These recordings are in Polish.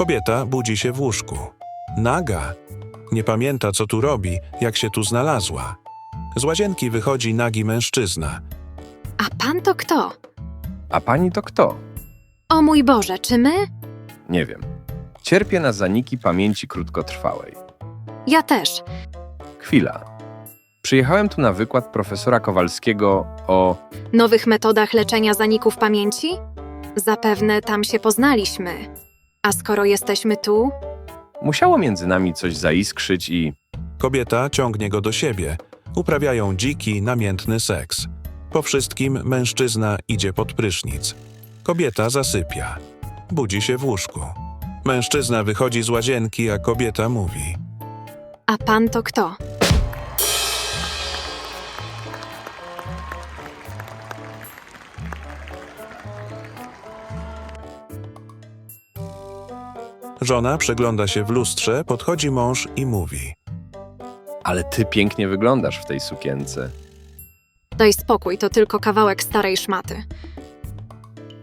Kobieta budzi się w łóżku. Naga. Nie pamięta, co tu robi, jak się tu znalazła. Z łazienki wychodzi nagi mężczyzna. A pan to kto? A pani to kto? O mój Boże, czy my? Nie wiem. Cierpię na zaniki pamięci krótkotrwałej. Ja też. Chwila. Przyjechałem tu na wykład profesora Kowalskiego o. Nowych metodach leczenia zaników pamięci? Zapewne tam się poznaliśmy. A skoro jesteśmy tu, Musiało między nami coś zaiskrzyć i. Kobieta ciągnie go do siebie. Uprawiają dziki, namiętny seks. Po wszystkim mężczyzna idzie pod prysznic. Kobieta zasypia. Budzi się w łóżku. Mężczyzna wychodzi z łazienki, a kobieta mówi. a pan to kto? Żona przegląda się w lustrze, podchodzi mąż i mówi. Ale ty pięknie wyglądasz w tej sukience. Daj spokój, to tylko kawałek starej szmaty.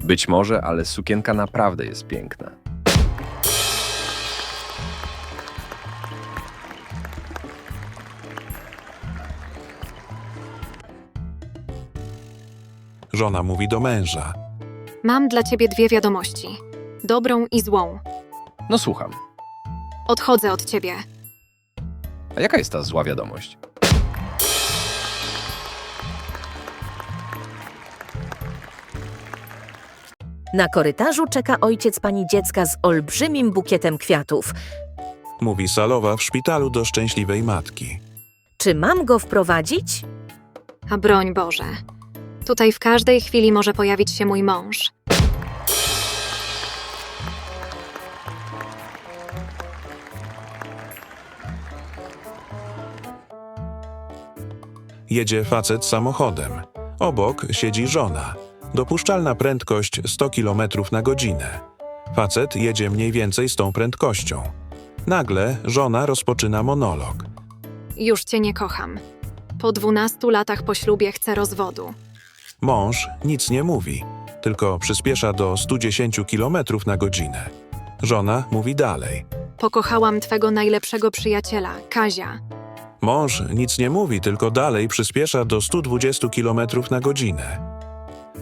Być może, ale sukienka naprawdę jest piękna. Żona mówi do męża. Mam dla ciebie dwie wiadomości. Dobrą i złą. No słucham. Odchodzę od ciebie. A jaka jest ta zła wiadomość? Na korytarzu czeka ojciec pani dziecka z olbrzymim bukietem kwiatów. Mówi salowa w szpitalu do szczęśliwej matki. Czy mam go wprowadzić? A broń Boże. Tutaj w każdej chwili może pojawić się mój mąż. Jedzie facet samochodem. Obok siedzi żona. Dopuszczalna prędkość 100 km na godzinę. Facet jedzie mniej więcej z tą prędkością. Nagle żona rozpoczyna monolog. Już cię nie kocham. Po dwunastu latach po ślubie chcę rozwodu. Mąż nic nie mówi, tylko przyspiesza do 110 km na godzinę. Żona mówi dalej. Pokochałam twego najlepszego przyjaciela, Kazia. Mąż nic nie mówi, tylko dalej przyspiesza do 120 km na godzinę.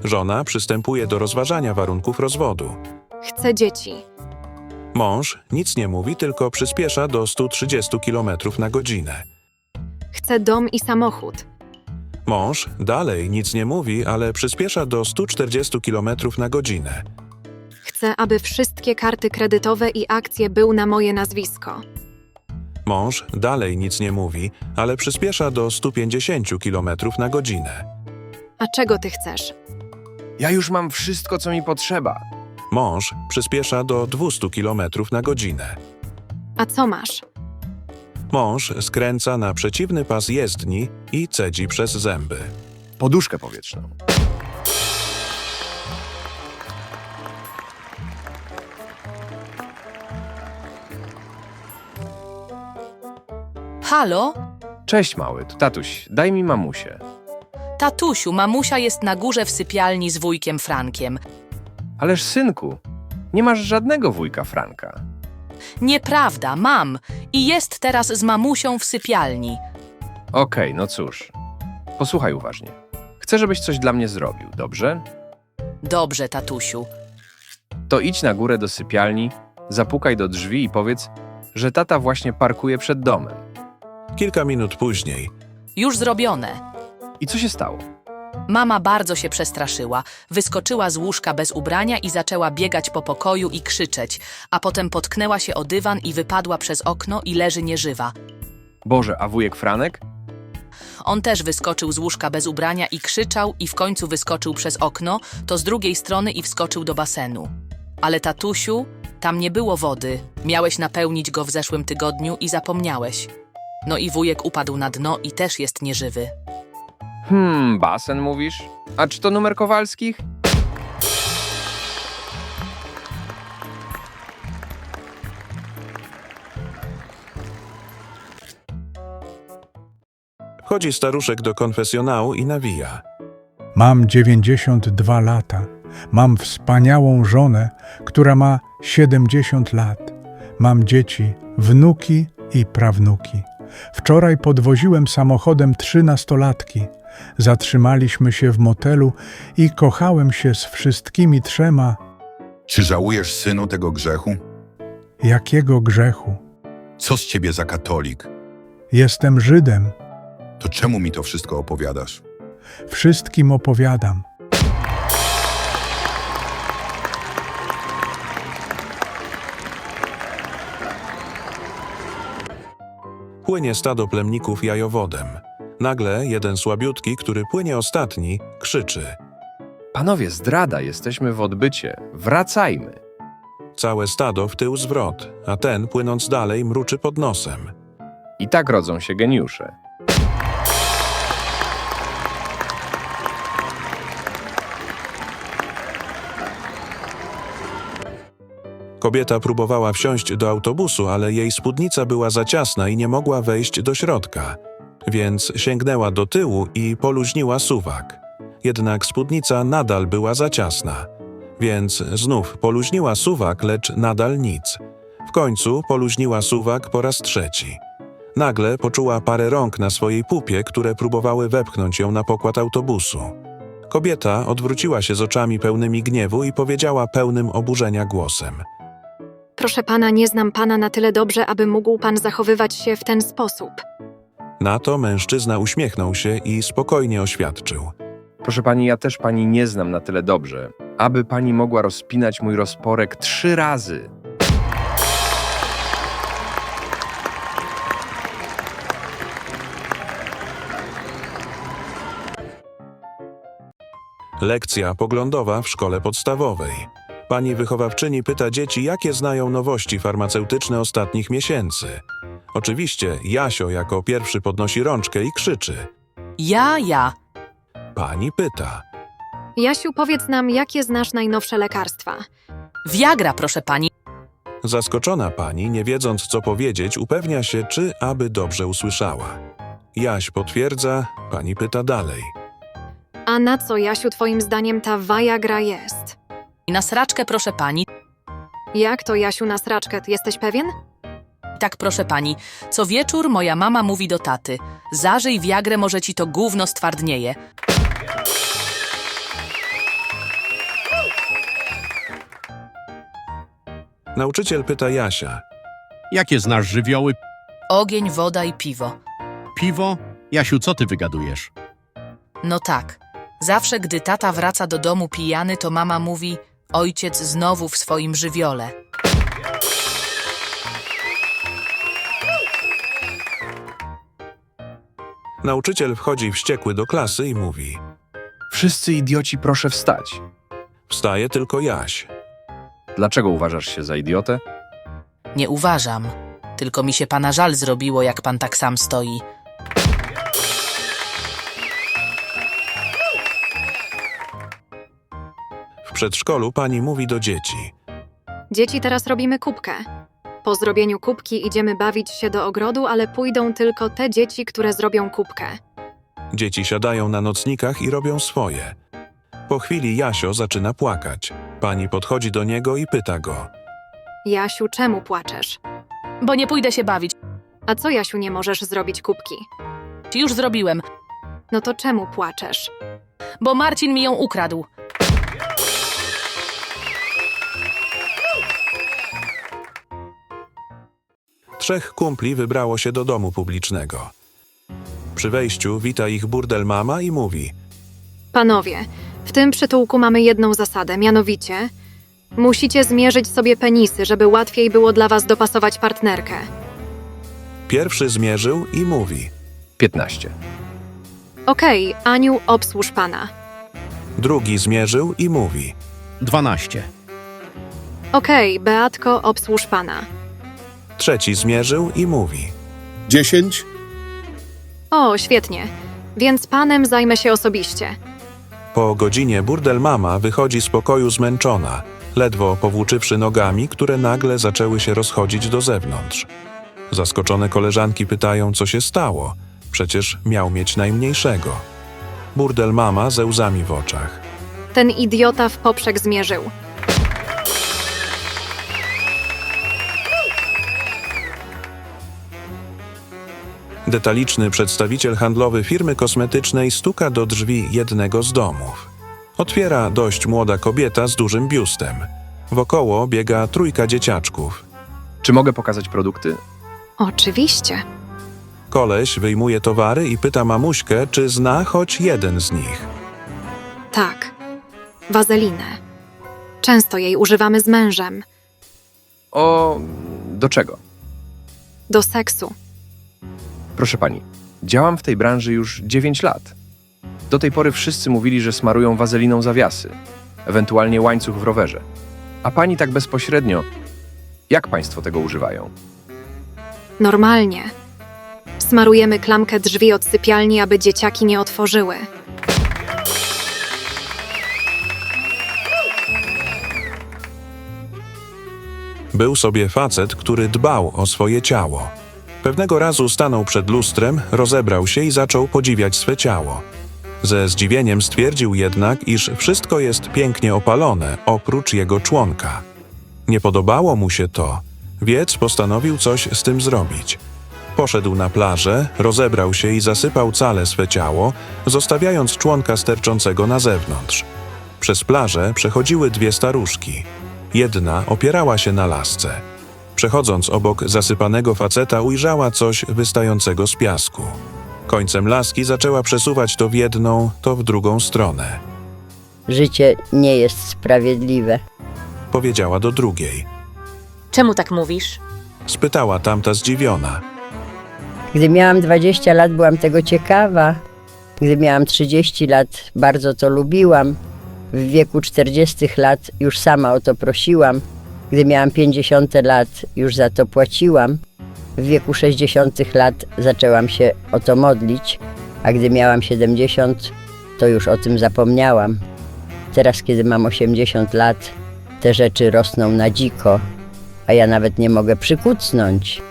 Żona przystępuje do rozważania warunków rozwodu. Chcę dzieci. Mąż nic nie mówi, tylko przyspiesza do 130 km na godzinę. Chcę dom i samochód. Mąż dalej nic nie mówi, ale przyspiesza do 140 km na godzinę. Chcę, aby wszystkie karty kredytowe i akcje był na moje nazwisko. Mąż dalej nic nie mówi, ale przyspiesza do 150 km na godzinę. A czego ty chcesz? Ja już mam wszystko, co mi potrzeba. Mąż przyspiesza do 200 km na godzinę. A co masz? Mąż skręca na przeciwny pas jezdni i cedzi przez zęby. Poduszkę powietrzną. Halo? Cześć mały, tu tatuś, daj mi mamusię. Tatusiu, mamusia jest na górze w sypialni z wujkiem Frankiem. Ależ synku, nie masz żadnego wujka Franka. Nieprawda, mam. I jest teraz z mamusią w sypialni. Okej, no cóż. Posłuchaj uważnie. Chcę, żebyś coś dla mnie zrobił, dobrze? Dobrze, tatusiu. To idź na górę do sypialni, zapukaj do drzwi i powiedz, że tata właśnie parkuje przed domem. Kilka minut później Już zrobione. I co się stało? Mama bardzo się przestraszyła. Wyskoczyła z łóżka bez ubrania i zaczęła biegać po pokoju i krzyczeć, a potem potknęła się o dywan i wypadła przez okno i leży nieżywa. Boże, a wujek Franek? On też wyskoczył z łóżka bez ubrania i krzyczał i w końcu wyskoczył przez okno, to z drugiej strony i wskoczył do basenu. Ale tatusiu, tam nie było wody. Miałeś napełnić go w zeszłym tygodniu i zapomniałeś. No i wujek upadł na dno i też jest nieżywy. Hmm, basen mówisz? A czy to numer Kowalskich? wchodzi staruszek do konfesjonału i nawija. Mam 92 lata. Mam wspaniałą żonę, która ma 70 lat. Mam dzieci, wnuki i prawnuki. Wczoraj podwoziłem samochodem trzy nastolatki. Zatrzymaliśmy się w motelu i kochałem się z wszystkimi trzema. Czy żałujesz, synu, tego grzechu? Jakiego grzechu? Co z ciebie za katolik? Jestem Żydem. To czemu mi to wszystko opowiadasz? Wszystkim opowiadam. Płynie stado plemników jajowodem. Nagle jeden słabiutki, który płynie ostatni, krzyczy. Panowie, zdrada, jesteśmy w odbycie. Wracajmy. Całe stado w tył zwrot, a ten, płynąc dalej, mruczy pod nosem. I tak rodzą się geniusze. Kobieta próbowała wsiąść do autobusu, ale jej spódnica była za ciasna i nie mogła wejść do środka. Więc sięgnęła do tyłu i poluźniła suwak. Jednak spódnica nadal była za ciasna. Więc znów poluźniła suwak, lecz nadal nic. W końcu poluźniła suwak po raz trzeci. Nagle poczuła parę rąk na swojej pupie, które próbowały wepchnąć ją na pokład autobusu. Kobieta odwróciła się z oczami pełnymi gniewu i powiedziała pełnym oburzenia głosem – Proszę pana, nie znam pana na tyle dobrze, aby mógł pan zachowywać się w ten sposób. Na to mężczyzna uśmiechnął się i spokojnie oświadczył. Proszę pani, ja też pani nie znam na tyle dobrze, aby pani mogła rozpinać mój rozporek trzy razy. Lekcja poglądowa w szkole podstawowej. Pani wychowawczyni pyta dzieci, jakie znają nowości farmaceutyczne ostatnich miesięcy. Oczywiście Jasio jako pierwszy podnosi rączkę i krzyczy. Ja, ja. Pani pyta. Jasiu, powiedz nam, jakie znasz najnowsze lekarstwa. Viagra, proszę pani. Zaskoczona pani, nie wiedząc co powiedzieć, upewnia się, czy aby dobrze usłyszała. Jaś potwierdza, pani pyta dalej. A na co, Jasiu, twoim zdaniem ta Viagra jest? Na sraczkę, proszę pani. Jak to, Jasiu, na sraczkę? Ty Jesteś pewien? Tak, proszę pani. Co wieczór moja mama mówi do taty. Zażyj Viagrę, może ci to gówno stwardnieje. Nauczyciel pyta Jasia. Jakie znasz żywioły? Ogień, woda i piwo. Piwo? Jasiu, co ty wygadujesz? No tak. Zawsze, gdy tata wraca do domu pijany, to mama mówi: Ojciec znowu w swoim żywiole. Nauczyciel wchodzi wściekły do klasy i mówi. Wszyscy idioci, proszę wstać. Wstaje tylko Jaś. Dlaczego uważasz się za idiotę? Nie uważam. Tylko mi się pana żal zrobiło, jak pan tak sam stoi. Przedszkolu pani mówi do dzieci. Dzieci, teraz robimy kubkę. Po zrobieniu kubki idziemy bawić się do ogrodu, ale pójdą tylko te dzieci, które zrobią kubkę. Dzieci siadają na nocnikach i robią swoje. Po chwili Jasio zaczyna płakać. Pani podchodzi do niego i pyta go. Jasiu, czemu płaczesz? Bo nie pójdę się bawić. A co, Jasiu, nie możesz zrobić kubki? Już zrobiłem, No to czemu płaczesz? bo Marcin mi ją ukradł. Trzech kumpli wybrało się do domu publicznego. Przy wejściu wita ich burdel mama i mówi. Panowie, w tym przytułku mamy jedną zasadę, mianowicie musicie zmierzyć sobie penisy, żeby łatwiej było dla was dopasować partnerkę. Pierwszy zmierzył i mówi. 15. Okej, Aniu, obsłuż pana. Drugi zmierzył i mówi. 12. Okej, Beatko, obsłuż pana. Trzeci zmierzył i mówi. 10, O, świetnie. Więc panem zajmę się osobiście. Po godzinie burdel mama wychodzi z pokoju zmęczona, ledwo powłóczywszy nogami, które nagle zaczęły się rozchodzić do zewnątrz. Zaskoczone koleżanki pytają, co się stało. Przecież miał mieć najmniejszego. Burdel mama ze łzami w oczach. Ten idiota w poprzek zmierzył. Detaliczny przedstawiciel handlowy firmy kosmetycznej stuka do drzwi jednego z domów. Otwiera dość młoda kobieta z dużym biustem. Wokoło biega trójka dzieciaczków. Czy mogę pokazać produkty? Oczywiście. Koleś wyjmuje towary i pyta mamuśkę, czy zna choć jeden z nich. Tak. Wazelinę. Często jej używamy z mężem. O. do czego? Do seksu. Proszę pani, działam w tej branży już 9 lat. Do tej pory wszyscy mówili, że smarują wazeliną zawiasy, ewentualnie łańcuch w rowerze. A pani tak bezpośrednio. Jak państwo tego używają? Normalnie. Smarujemy klamkę drzwi od sypialni, aby dzieciaki nie otworzyły. Był sobie facet, który dbał o swoje ciało. Pewnego razu stanął przed lustrem, rozebrał się i zaczął podziwiać swe ciało. Ze zdziwieniem stwierdził jednak, iż wszystko jest pięknie opalone, oprócz jego członka. Nie podobało mu się to, więc postanowił coś z tym zrobić. Poszedł na plażę, rozebrał się i zasypał całe swe ciało, zostawiając członka sterczącego na zewnątrz. Przez plażę przechodziły dwie staruszki. Jedna opierała się na lasce. Przechodząc obok zasypanego faceta, ujrzała coś wystającego z piasku. Końcem laski zaczęła przesuwać to w jedną, to w drugą stronę. Życie nie jest sprawiedliwe. Powiedziała do drugiej. Czemu tak mówisz? Spytała tamta zdziwiona. Gdy miałam 20 lat, byłam tego ciekawa. Gdy miałam 30 lat, bardzo to lubiłam. W wieku 40 lat już sama o to prosiłam. Gdy miałam 50 lat, już za to płaciłam. W wieku 60 lat zaczęłam się o to modlić, a gdy miałam 70, to już o tym zapomniałam. Teraz, kiedy mam 80 lat, te rzeczy rosną na dziko, a ja nawet nie mogę przykucnąć.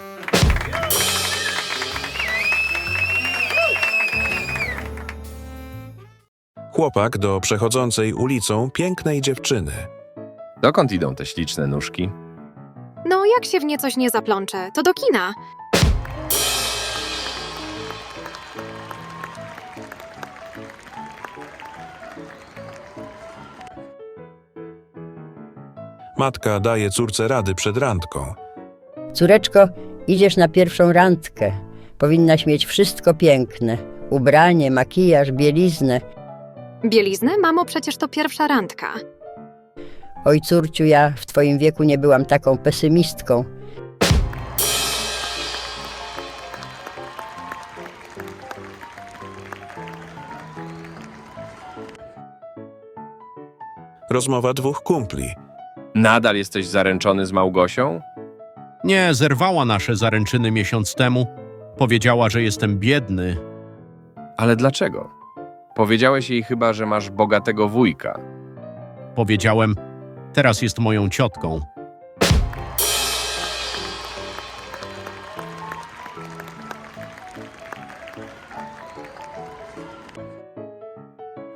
Chłopak do przechodzącej ulicą pięknej dziewczyny. Dokąd idą te śliczne nóżki? No, jak się w nie coś nie zaplącze, to do kina. Matka daje córce rady przed randką. Córeczko, idziesz na pierwszą randkę. Powinnaś mieć wszystko piękne: ubranie, makijaż, bieliznę. Bieliznę? Mamo, przecież to pierwsza randka. Oj, córciu, ja w twoim wieku nie byłam taką pesymistką. Rozmowa dwóch kumpli. Nadal jesteś zaręczony z Małgosią? Nie, zerwała nasze zaręczyny miesiąc temu. Powiedziała, że jestem biedny. Ale dlaczego? Powiedziałeś jej chyba, że masz bogatego wujka. Powiedziałem, teraz jest moją ciotką.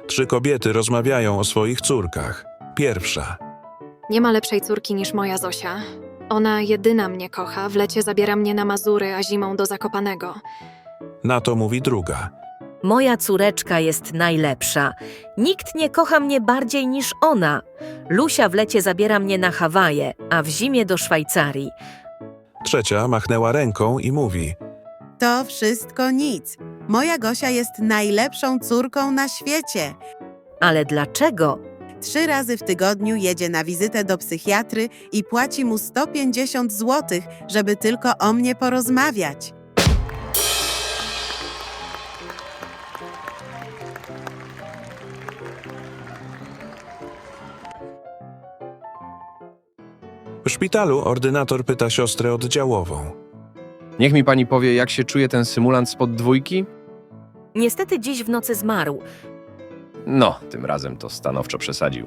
Trzy kobiety rozmawiają o swoich córkach. Pierwsza. Nie ma lepszej córki niż moja Zosia. Ona jedyna mnie kocha, w lecie zabiera mnie na Mazury, a zimą do Zakopanego. Na to mówi druga. Moja córeczka jest najlepsza. Nikt nie kocha mnie bardziej niż ona. Lusia w lecie zabiera mnie na Hawaje, a w zimie do Szwajcarii. Trzecia machnęła ręką i mówi. To wszystko nic. Moja Gosia jest najlepszą córką na świecie. Ale dlaczego? Trzy razy w tygodniu jedzie na wizytę do psychiatry i płaci mu 150 zł, żeby tylko o mnie porozmawiać. Szpitalu ordynator pyta siostrę oddziałową. Niech mi pani powie, jak się czuje ten symulant spod dwójki? Niestety dziś w nocy zmarł. No, tym razem to stanowczo przesadził.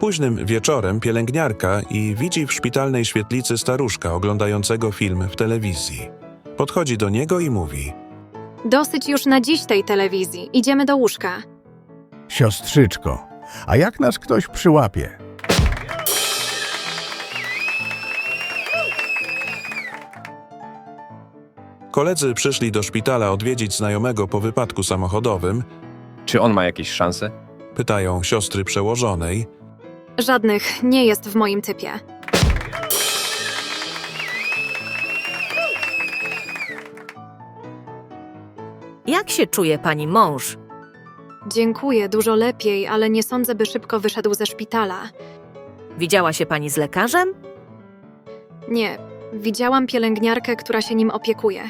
Późnym wieczorem pielęgniarka i widzi w szpitalnej świetlicy staruszka oglądającego film w telewizji. Podchodzi do niego i mówi. Dosyć już na dziś tej telewizji, idziemy do łóżka. Siostrzyczko, a jak nas ktoś przyłapie? Koledzy przyszli do szpitala odwiedzić znajomego po wypadku samochodowym, Czy on ma jakieś szanse? pytają siostry przełożonej, Żadnych nie jest w moim typie. Się czuje pani mąż? Dziękuję, dużo lepiej, ale nie sądzę, by szybko wyszedł ze szpitala. Widziała się pani z lekarzem? Nie, widziałam pielęgniarkę, która się nim opiekuje.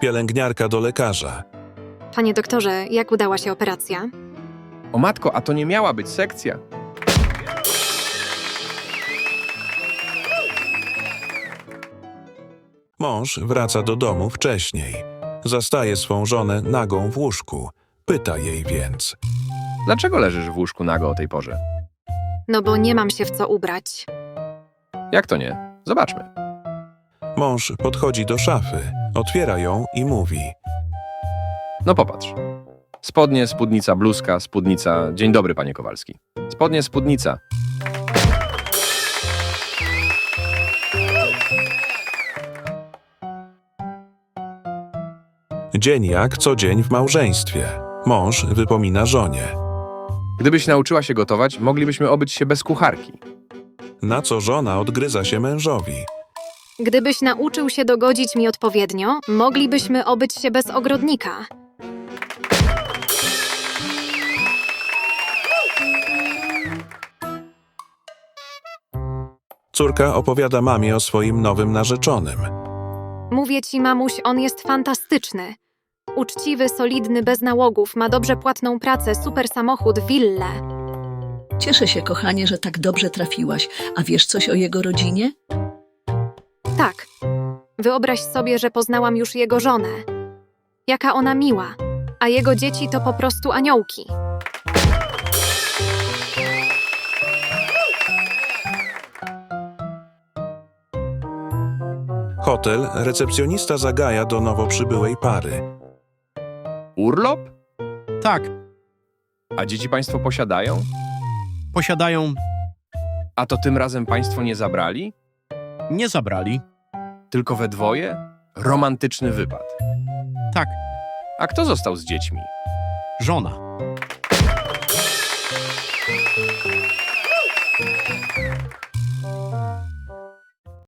Pielęgniarka do lekarza. Panie doktorze, jak udała się operacja? O matko, a to nie miała być sekcja. Mąż wraca do domu wcześniej. Zastaje swą żonę nagą w łóżku. Pyta jej więc. Dlaczego leżysz w łóżku nago o tej porze? No bo nie mam się w co ubrać. Jak to nie? Zobaczmy. Mąż podchodzi do szafy, otwiera ją i mówi. No popatrz. Spodnie, spódnica, bluzka, spódnica. Dzień dobry, panie Kowalski. Spodnie, spódnica. Dzień jak co dzień w małżeństwie. Mąż wypomina żonie. Gdybyś nauczyła się gotować, moglibyśmy obyć się bez kucharki. Na co żona odgryza się mężowi. Gdybyś nauczył się dogodzić mi odpowiednio, moglibyśmy obyć się bez ogrodnika. Córka opowiada mamie o swoim nowym narzeczonym. Mówię ci, mamuś, on jest fantastyczny. Uczciwy, solidny, bez nałogów, ma dobrze płatną pracę, super samochód, willę. Cieszę się, kochanie, że tak dobrze trafiłaś. A wiesz coś o jego rodzinie? Tak. Wyobraź sobie, że poznałam już jego żonę. Jaka ona miła, a jego dzieci to po prostu aniołki. Hotel recepcjonista zagaja do nowo przybyłej pary. Urlop? Tak, A dzieci państwo posiadają? posiadają, A to tym razem państwo nie zabrali? nie zabrali. Tylko we dwoje? Romantyczny wypad. Tak, A kto został z dziećmi? żona.